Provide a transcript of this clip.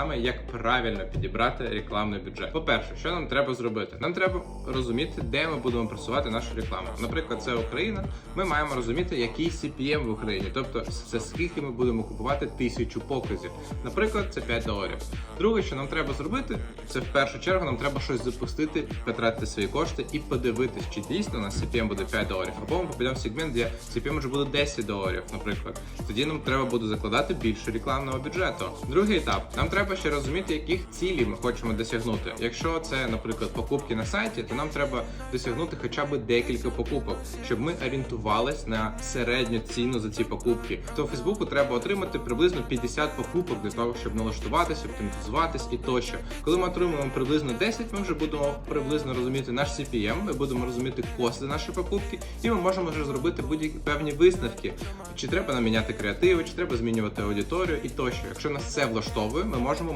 Саме як правильно підібрати рекламний бюджет. По-перше, що нам треба зробити? Нам треба розуміти, де ми будемо просувати нашу рекламу. Наприклад, це Україна. Ми маємо розуміти, який CPM в Україні, тобто це скільки ми будемо купувати тисячу показів. Наприклад, це 5 доларів. Друге, що нам треба зробити, це в першу чергу нам треба щось запустити, потратити свої кошти і подивитись, чи дійсно у нас CPM буде 5 доларів, або ми попадемо в сегмент, де CPM може буде 10 доларів, наприклад. Тоді нам треба буде закладати більше рекламного бюджету. Другий етап. Нам треба ще розуміти, яких цілей ми хочемо досягнути. Якщо це, наприклад, покупки на сайті, то нам треба досягнути хоча б декілька покупок, щоб ми орієнтувались на середню ціну за ці покупки. То Фейсбуку треба отримати приблизно 50 покупок для того, щоб налаштуватися, оптимізуватись і тощо. Коли ми отримуємо приблизно 10, ми вже будемо приблизно розуміти наш CPM, ми будемо розуміти кости нашої покупки, і ми можемо вже зробити будь-які певні висновки. Чи треба нам міняти креативи, чи треба змінювати аудиторію і тощо. Якщо нас це влаштовує, ми можемо